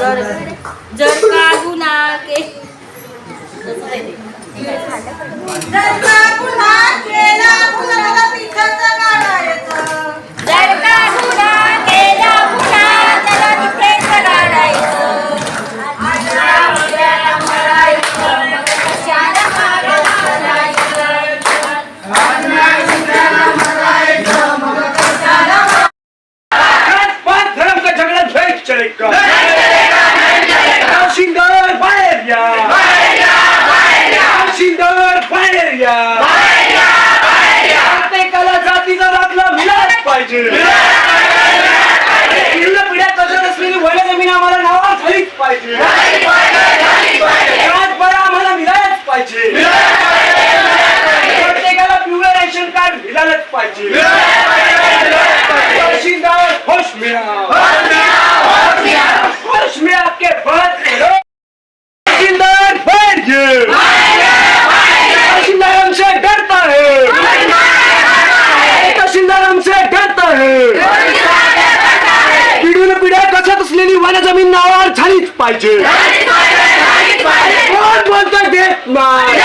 जर जर का गुन्हा के जर का गुन्हा केला गाडा जर का केला त्याला गाडा पाहिजे. तहसीलदार तहसीलदार तहसीलदार हमसे डरता है तहसीलदार हमसे डरता है पिढीन पिढ्या कसत असलेली वन जमीन नावावर झालीच पाहिजे. कोण बोलतोय देत नाही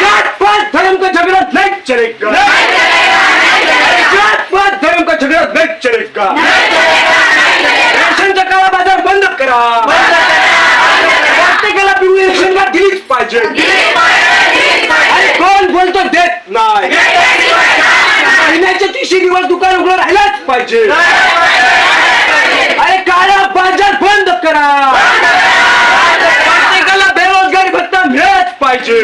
जात पात धर्म का झगड़ा नहीं चलेगा जात सगळं पात चलेट का झगड़ा रेशनचा काळा बाजार बंद करा. प्रत्येकाला पिवळी रेशन कार्ड दिलीच पाहिजे. आणि कोण बोलतो देत नाही. महिन्याचे तीनशे दिवस दुकान उघडं राहिलाच पाहिजे. अरे काळा बाजार बंद करा. प्रत्येकाला बेरोजगारी भत्ता मिळत पाहिजे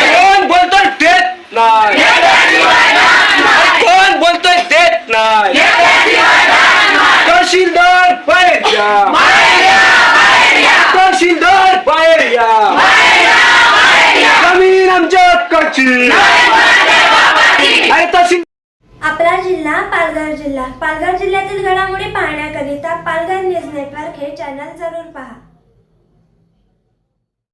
कोण बोलतोय देत नाही कोण बोलतोय देत नाही तहसीलदार बाहेर या! तहसीलदार बाहेर या! जमीन आमच्या हक्काची! अरे तहसील आपला जिल्हा पालघर जिल्हा. पालघर जिल्ह्यातील घडामोडी पाहण्याकरिता पालघर न्यूज नेटवर्क हे चॅनल जरूर पहा.